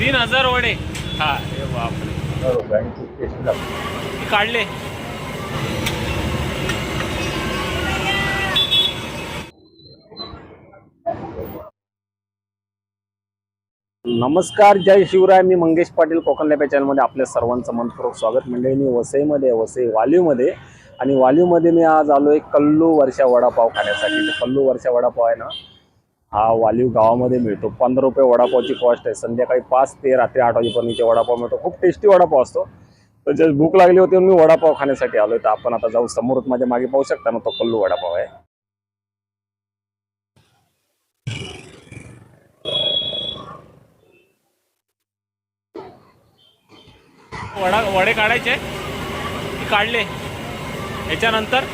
तीन हजार वडे. हा अरे बापरे. हे काढले. नमस्कार जय शिवराय. मी मंगेश पाटील कोकण लॅबच्या चॅनलमध्ये आपल्या सर्वांचं मनपूर्वक स्वागत. म्हणजे मी वसईमध्ये वसई वालीवमध्ये आणि वालीवमध्ये मी आज आलो आहे कल्लू वर्षा वडापाव खाण्यासाठी. कल्लू वर्षा वडापाव आहे ना हा वालीव गावामध्ये मिळतो. पंधरा रुपये वडापावची कॉस्ट आहे. संध्याकाळी पाच ते रात्री आठ वाजेपर्यंत वडापाव मिळतो. खूप टेस्टी वडापाव असतो. तर जस्ट भूक लागली होती म्हणून मी वडापाव खाण्यासाठी आलो तर आपण आता जाऊ. समोर माझ्या मागे पाहू शकता ना तो कल्लू वडापाव आहे. वडा वडे काढायचे. काढले. ह्याच्यानंतर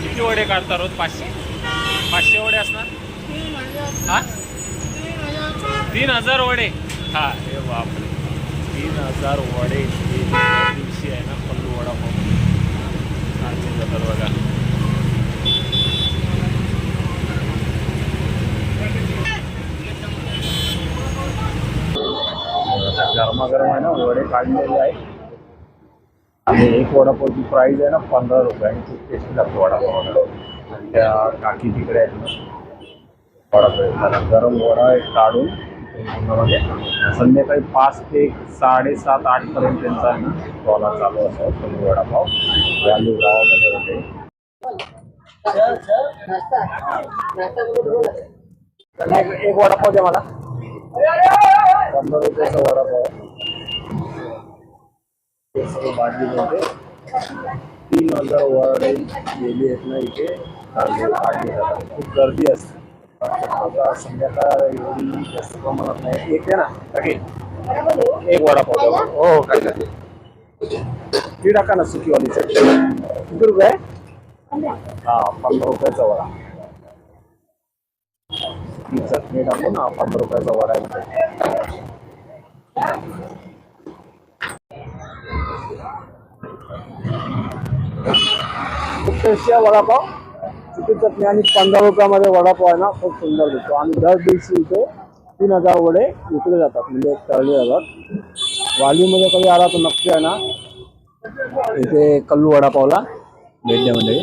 किती वडे काढता रोज पाचशे? पाचशे वडे असणार? हा? तीन हजार. वडे? हा अरे बापरे. तीन हजार वडे हे दिवशी आहे ना पल्लू वडापाव चालते जातात बघा. गरमागरम आहे ना वडे काढलेले आहे आणि एक वडापावची प्राईज आहे ना पंधरा रुपये. आणि खूप टेस्टी लागतो वडापाव आणि त्या काकी तिकडे आहेत ना. वडापाव. गरम वडा एक काढून पुण्यामध्ये संध्याकाळी पाच ते साडेसात आठपर्यंत त्यांचा आहे चालू असतो कमी वडापाव. व्हॅल्यू गावामध्ये होते. एक वडापाव द्या मला. शंभर रुपयाचा वडापाव. हे सगळं बाटली होते. तीन हजार वडे गेली आहेत ना इथे. खूप गर्दी असते. संध्याकाळ एवढी जास्त प्रमाणात नाही एक आहे ना टाके एक वडापाव द्या. हो हो काय काय ती टाका ना सुकीवाली चटणी किती रुपये हा पंधरा रुपयाचा वडा ती चटणी टाकून ना पंधरा रुपयाचा वडा आहे खूप टेस्टी आहे वडापाव चिकन चटणी आणि पंधरा रुपयामध्ये वडापाव आहे ना खूप सुंदर दिसतो आणि दर दिवशी इथे तीन हजार वडे विकले जातात म्हणजे तळले जातात. वालीमध्ये कधी आला तर नक्की आहे ना इथे कल्लू वडापावला भेट द्या म्हणजे.